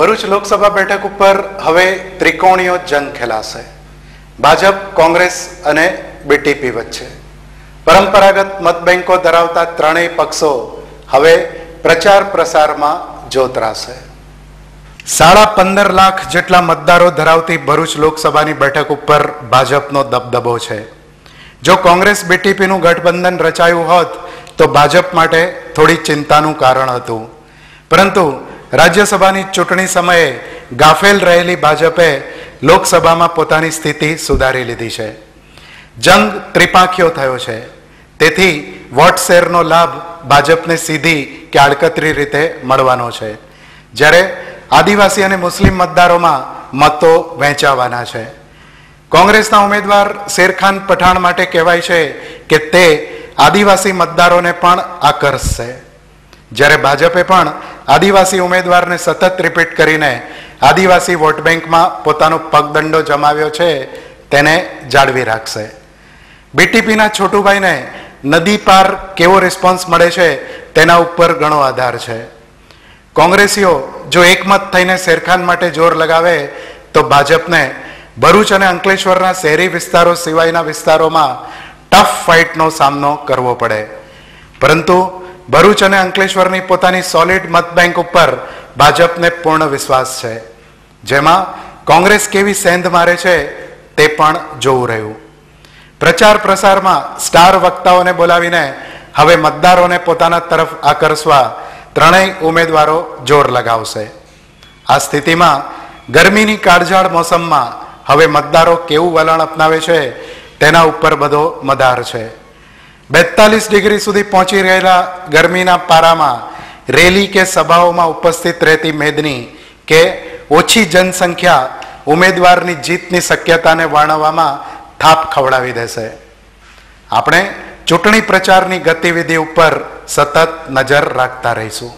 ભરૂચ લોકસભા બેઠક ઉપર હવે ત્રિકોણીયો જંગ ખેલાશે. ભાજપ, કોંગ્રેસ અને બીટીપી વચ્ચે. પરંપરાગત મતબેંકો ધરાવતા ત્રણેય પક્ષો હવે પ્રચાર પ્રસારમાં જોતરાશે. સાડા પંદર લાખ જેટલા મતદારો ધરાવતી ભરૂચ લોકસભાની બેઠક ઉપર ભાજપનો દબદબો છે. જો કોંગ્રેસ બીટીપીનું ગઠબંધન રચાયું હોત તો ભાજપ માટે થોડી ચિંતાનું કારણ હતું. પરંતુ રાજ્યસભાની ચૂંટણી સમયે ગાફેલ રહેલી ભાજપે લોકસભામાં પોતાની સ્થિતિ સુધારી લીધી છે. જંગ ત્રિપાંખીયો થયો છે. તેથી વોટ શેરનો લાભ ભાજપને સીધી કે આડકતરી રીતે મળવાનો છે. જ્યારે આદિવાસી અને મુસ્લિમ મતદારોમાં મતો વહેંચાવાના છે. કોંગ્રેસના ઉમેદવાર શેરખાન પઠાણ માટે કહેવાય છે કે તે આદિવાસી મતદારોને પણ આકર્ષશે. જ્યારે ભાજપે પણ આદિવાસી ઉમેદવારને સતત રિપીટ કરીને આદિવાસી વોટ બેંકમાં પોતાનો પગદંડો જમાવ્યો છે, તેને જાળવી રાખશે. બીટીપીના છોટુભાઈને નદી પાર કેવો રિસ્પોન્સ મળે છે, તેના ઉપર ઘણો આધાર છે. કોંગ્રેસીઓ જો એકમત થઈને શેરખાન માટે જોર લગાવે, તો ભાજપને ભરૂચ અને અંકલેશ્વરના શહેરી વિસ્તારો સિવાયના વિસ્તારોમાં ટફ ફાઇટનો સામનો કરવો પડે. પરંતુ ભરૂચ અને અંકલેશ્વરની પોતાની સોલિડ મત બેંક ઉપર ભાજપને પૂર્ણ વિશ્વાસ છે. જેમાં કોંગ્રેસ કેવી સેંધ મારે છે તે પણ જોવું રહ્યું. પ્રચાર પ્રસારમાં સ્ટાર વક્તાઓને બોલાવીને હવે મતદારોને પોતાના તરફ આકર્ષવા ત્રણેય ઉમેદવારો જોર લગાવશે. આ સ્થિતિમાં ગરમીની કાળઝાળ મોસમમાં હવે મતદારો કેવું વલણ અપનાવે છે તેના ઉપર બધો મદાર છે. બેતાલીસ ડિગ્રી સુધી પહોંચી રહેલા ગરમીના પારામાં રેલી કે સભાઓમાં ઉપસ્થિત રહેતી મેદની કે ઓછી જનસંખ્યા ઉમેદવારની જીતની શક્યતાને વર્ણવવામાં થાપ ખવડાવી દેશે. આપણે ચૂંટણી પ્રચારની ગતિવિધિ ઉપર સતત નજર રાખતા રહીશું.